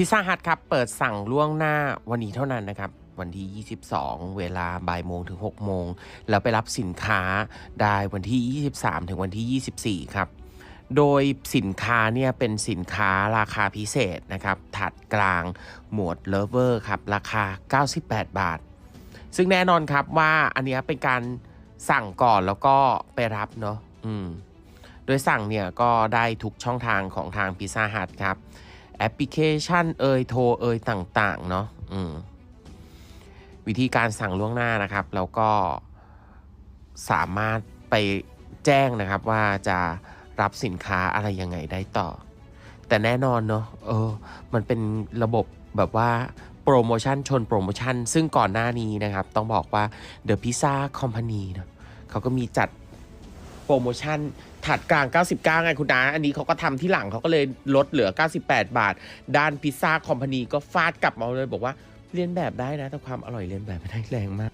พิซซ่าฮัทครับ เปิดสั่งล่วงหน้าวันนี้เท่านั้นนะครับ วันที่ 22 เวลาบ่ายโมงถึง 6 โมง แล้วไปรับสินค้าได้วันที่ 23 ถึงวันที่ 24 ครับ โดยสินค้าเนี่ยเป็นสินค้าราคาพิเศษนะครับถัดกลางหมวดเลเวอร์ครับ ราคา 98 บาท ซึ่งแน่นอนครับว่าอันนี้เป็นการสั่งก่อนแล้วก็ไปรับเนาะอืม โดยสั่งเนี่ยก็ได้ทุกช่องทางของทางพิซซ่าฮัทครับ แอปพลิเคชันเอ่ยโทรเอ่ยต่างๆเนาะวิธีการสั่งล่วงหน้านะครับ แล้วก็สามารถไปแจ้งนะครับว่าจะรับสินค้าอะไรยังไงได้ต่อ แต่แน่นอนเนาะเออ มันเป็นระบบแบบว่าโปรโมชั่นชนโปรโมชั่น ซึ่งก่อนหน้านี้นะครับ ต้องบอกว่า The Pizza Company เนอะเขาก็มีจัด โปรโมชั่นถัดกลาง 99 ไงคุณนาอันนี้เขาก็ทำที่หลังเขาก็เลยลดเหลือ 98 บาท ด้านพิซซ่าคอมพานีก็ฟาดกลับมาเลยบอกว่าเรียนแบบได้นะ แต่ความอร่อยเรียนแบบไม่ได้แรงมาก